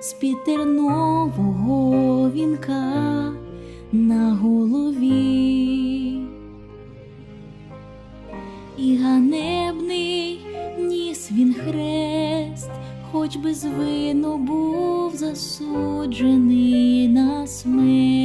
з пітернового вінка на голові. І ганебний ніс він хрест, хоч без вину був засуджений на смерть.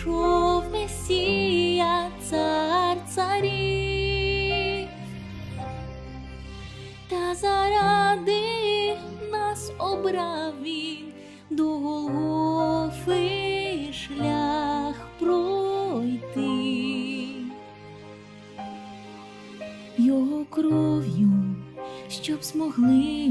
Ішов Месія, цар царів, та заради нас обрав він до Голгофи шлях пройти. Його кров'ю, щоб змогли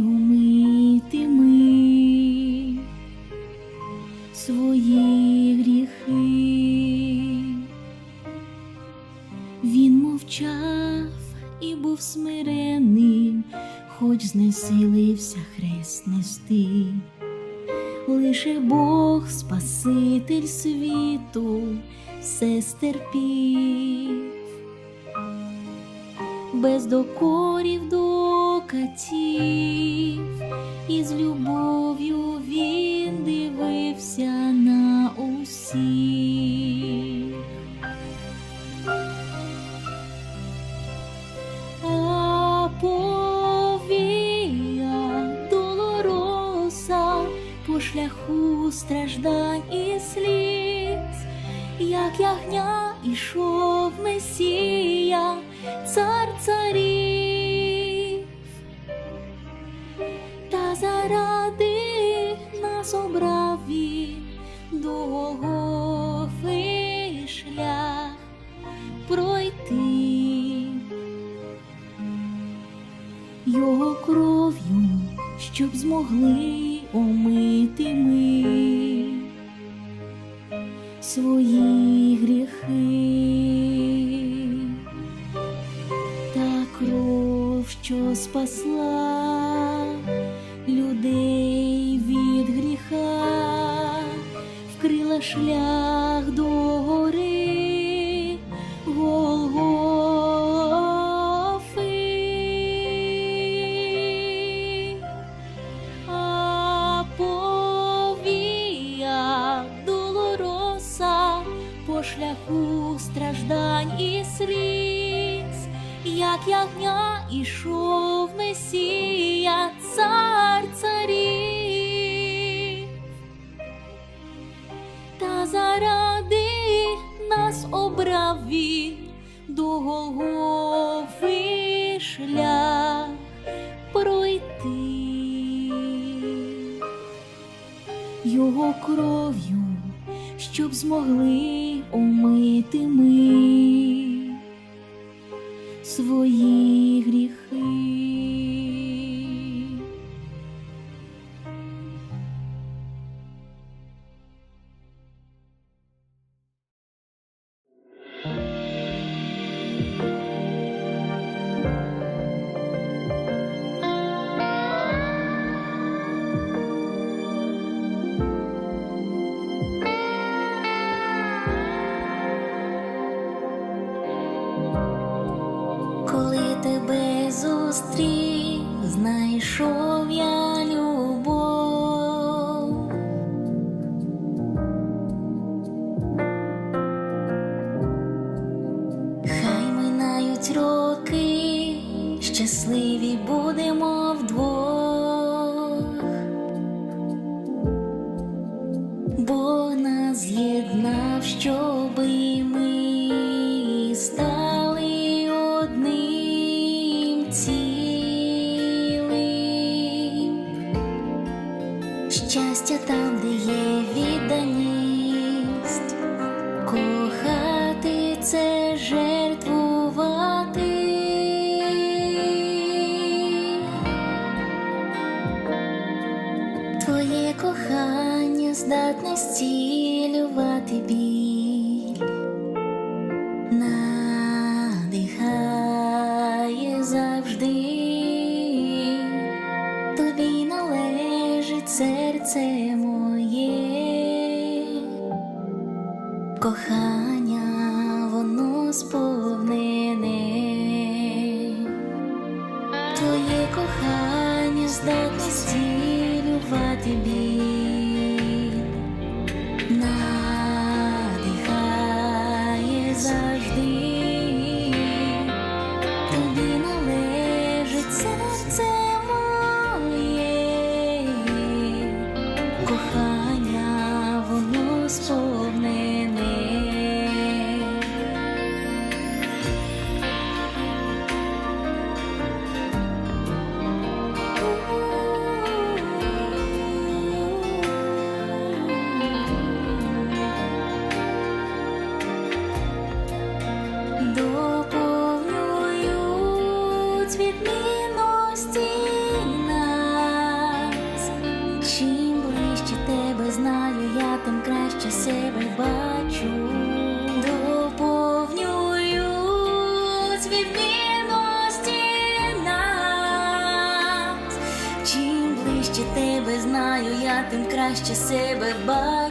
як ягня ішов Месія, цар царів, та заради нас обрав він до шлях пройти. Його кров'ю, щоб змогли вкрила шлях до гори Голгофи. А долороса по шляху страждань і сліз, як ягня ішов Месія, цар царів, Голгофи шлях пройти його кров'ю, щоб змогли омити ми свої гріхи. кохання воно сповнене, твоє кохання здатне зцілювати біль. краще себе бачити.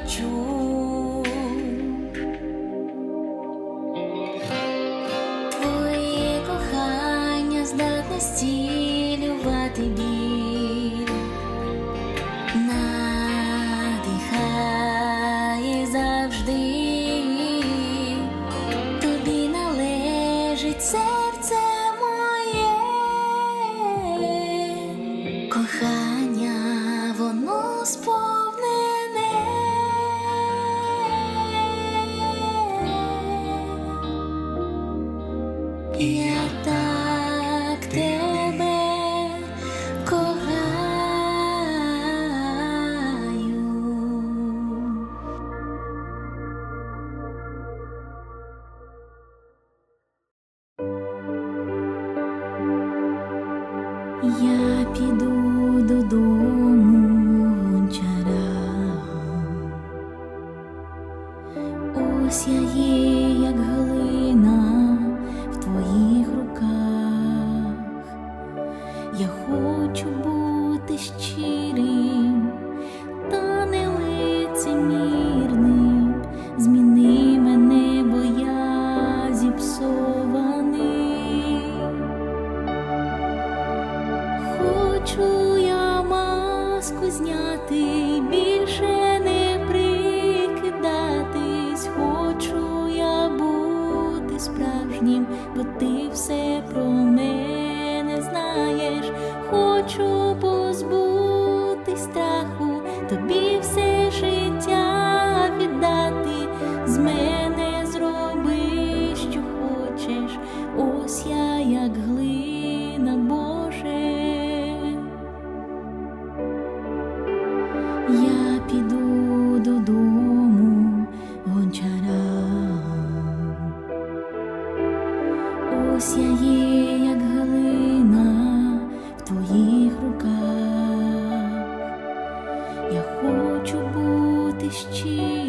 Yeah. святий біль. existir.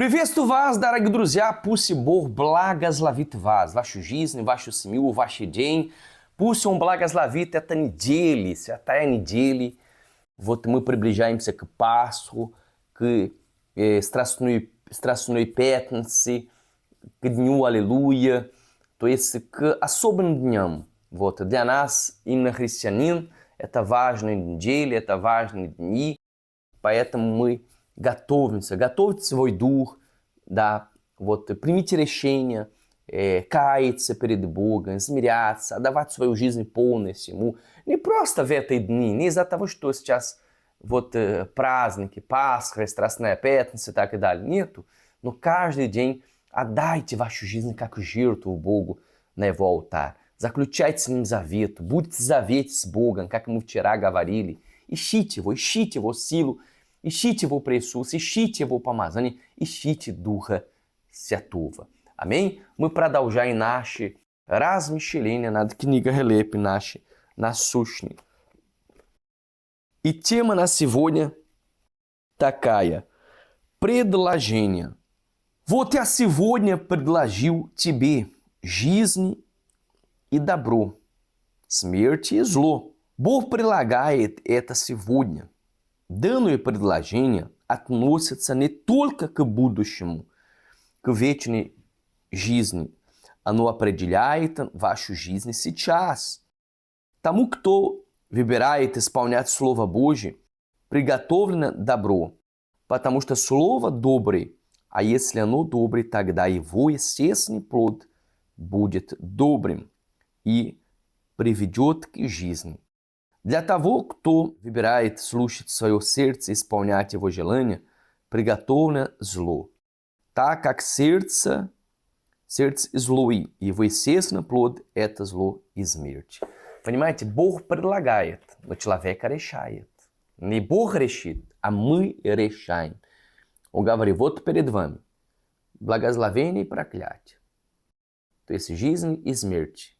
Приветствую вас, дорогие друзья! Пусть Бог благословит вас, вашу жизнь, вашу семью, ваш день. Пусть Он благословит эта неделя, святая неделя. Вот мы приближаемся к Пасху, к э, Страстной, Страстной Пятнице, к Дню Аллилуйя, то есть к особым дням. Вот для нас, именно христианин, это важные недели, это важные дни, поэтому мы готовимся, готовьте свой дух, да, вот примите решение, э, каяться перед Богом, смиряться, отдавать свою жизнь полностью Ему. Не просто в эти дни, не из-за того, что сейчас вот э, праздники, Пасха, Страстная Пятница и так и далее. Нету. Но каждый день отдайте вашу жизнь как жертву Богу на Его алтарь. Заключайте с Ним завет, будьте завет с Богом, как мы вчера говорили. Ищите Его, ищите Его силу, Ищите Его присутствие, ищите Его помазание, ищите Духа Святого. Амém? Мы продолжаем наши размышления над книгой Релепи наши, насущные. И тема на сегодня такая. Предложение. Вот я сегодня предложил тебе жизнь и добро, смерть и зло. Бог предлагает это сегодня. Данное предложение относится не только к будущему, к вечной жизни. Оно определяет вашу жизнь сейчас. Тому, кто выбирает исполнять Слово Божье, приготовлено добро, потому что Слово доброе, а если оно доброе, тогда его естественный плод будет добрым и приведет к жизни. Для того, кто выбирает слушать свое сердце и исполнять его желание, приготовлено зло. Так как сердце, сердце злое, его естественный плод – это зло и смерть. Понимаете, Бог предлагает, но человек решает. Не Бог решит, а мы решаем. Он говорит, вот перед вами благословение и проклятие. То есть жизнь и смерть,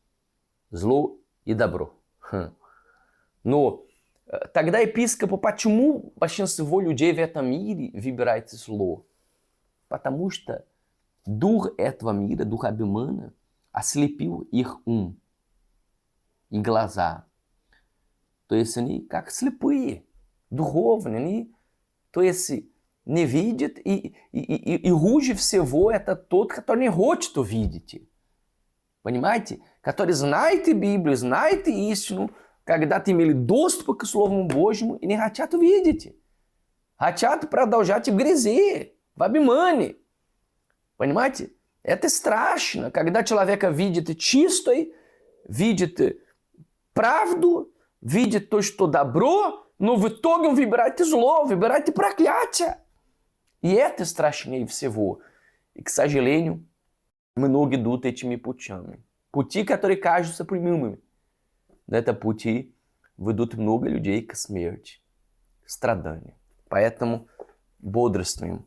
зло и добро. Хм. Но тогда епископу, почему большинство людей в этом мире выбирает зло? Потому что дух этого мира, дух обмана, ослепил их ум и глаза. То есть они как слепые, духовные, они, то есть не видят, и, и, и, и хуже всего это тот, который не хочет увидеть. Понимаете? Который знает Библию, знает истину, когда-то имели доступ к Слову Божьему и не хотят увидеть. Хотят продолжать в грязи, в обмане. Понимаете? Это страшно, когда человека видит чистой, видит правду, видит то, что добро, но в итоге он выбирает зло, выбирает проклятие. И это страшнее всего. И, к сожалению, многие идут этими путями. Пути, которые кажутся прямыми. На этом пути ведут много людей к смерти, к страданию. Поэтому бодрствуем.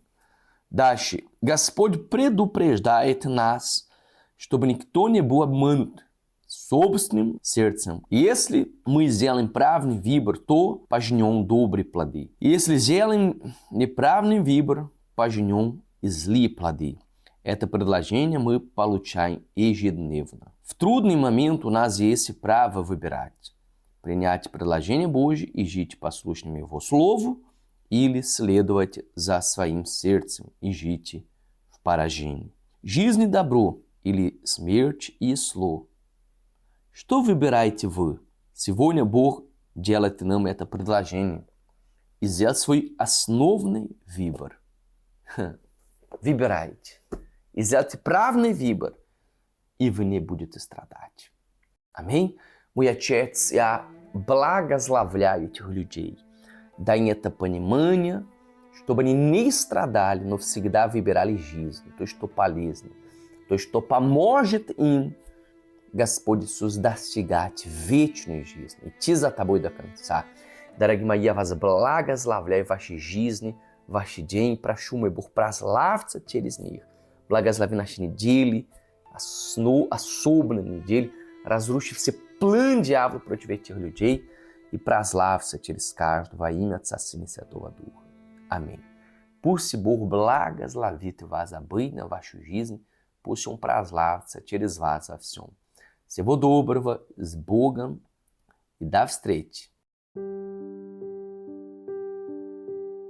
Дальше. Господь предупреждает нас, чтобы никто не был обманут собственным сердцем. Если мы сделаем правильный выбор, то пожнем добрые плоды. Если сделаем неправильный выбор, пожнем злые плоды. Это предложение мы получаем ежедневно. В трудный момент у нас есть право выбирать. Принять предложение Божье и жить послушным Его Слову или следовать за своим сердцем и жить в поражении. Жизнь и добро или смерть и зло. Что выбираете вы? Сегодня Бог делает нам это предложение. И сделать свой основный выбор. Выбирайте. И сделайте правильный выбор. и вы не будете страдать. Аминь. Мой Отец, я благословляю этих людей. Дай им это понимание, чтобы они не страдали, но всегда выбирали жизнь, то, что полезно, то, что поможет им, Господь Иисус, достигать вечной жизни, идти за Тобой до конца. Дорогие мои, я вас благословляю в вашей жизни, в ваш день. Прошу, мой Бог, прославиться через них. Благослови наши недели, осну, особенно недели, разруши все план дьявола против этих людей и прославься через каждого во имя Отца, Сына и Святого Духа. Амém. Пусть Бог благословит вас обычно в вашу жизнь, пусть Он прославится через вас во всем. Всего доброго, с Богом и до встречи.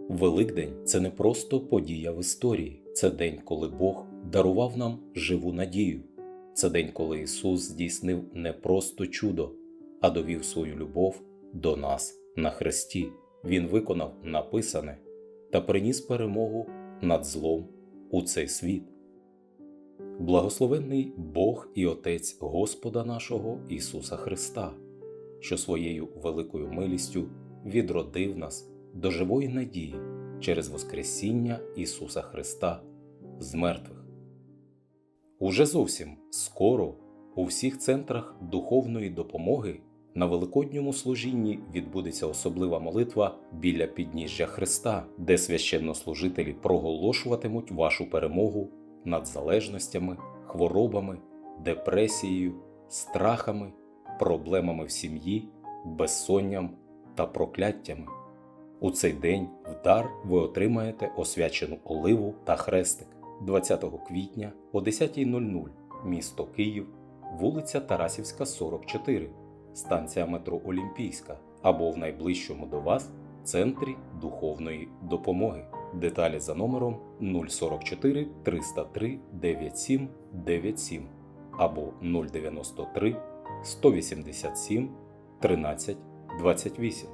Великдень це не просто подія в історії, це день, коли Бог дарував нам живу надію. Це день, коли Ісус здійснив не просто чудо, а довів свою любов до нас на хресті. Він виконав написане та приніс перемогу над злом у цей світ. Благословенний Бог і Отець Господа нашого Ісуса Христа, що своєю великою милістю відродив нас до живої надії через Воскресіння Ісуса Христа з мертвих. Уже зовсім скоро у всіх центрах духовної допомоги на Великодньому служінні відбудеться особлива молитва біля підніжжя Христа, де священнослужителі проголошуватимуть вашу перемогу над залежностями, хворобами, депресією, страхами, проблемами в сім'ї, безсонням та прокляттями. У цей день в дар ви отримаєте освячену оливу та хрестик 20 квітня о 10.00 місто Київ, вулиця Тарасівська, 44, станція метро Олімпійська або в найближчому до вас центрі духовної допомоги. Деталі за номером 044 303 9797 або 093 187 13 28.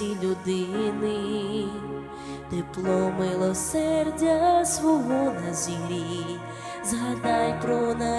серці людини, тепло милосердя свого назірі, згадай про нас.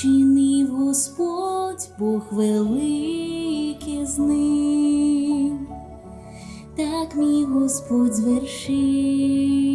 вчинив Господь Бог великий з ним, так мій Господь звершив.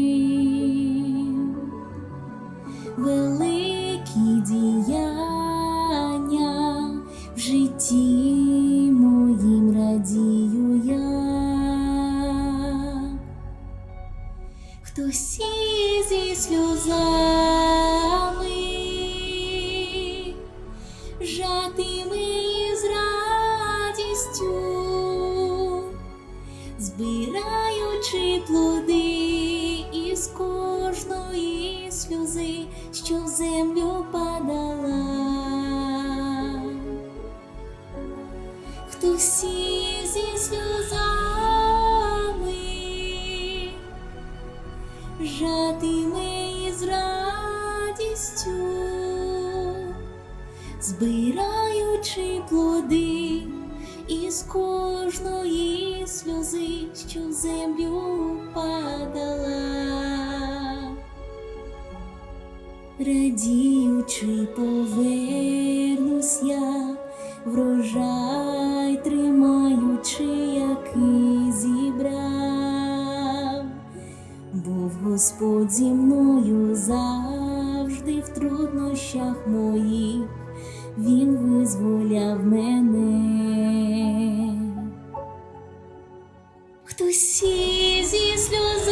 Жатиме із радістю, збираючи плоди із кожної сльози, що в землю падала, радіючи пове. очах моїх, Він визволяв мене, хто сі зі сльозами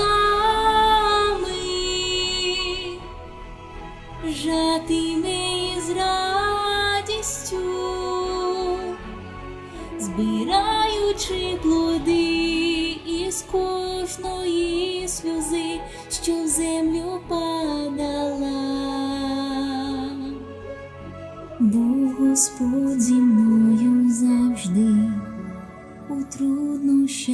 жатиме. 留下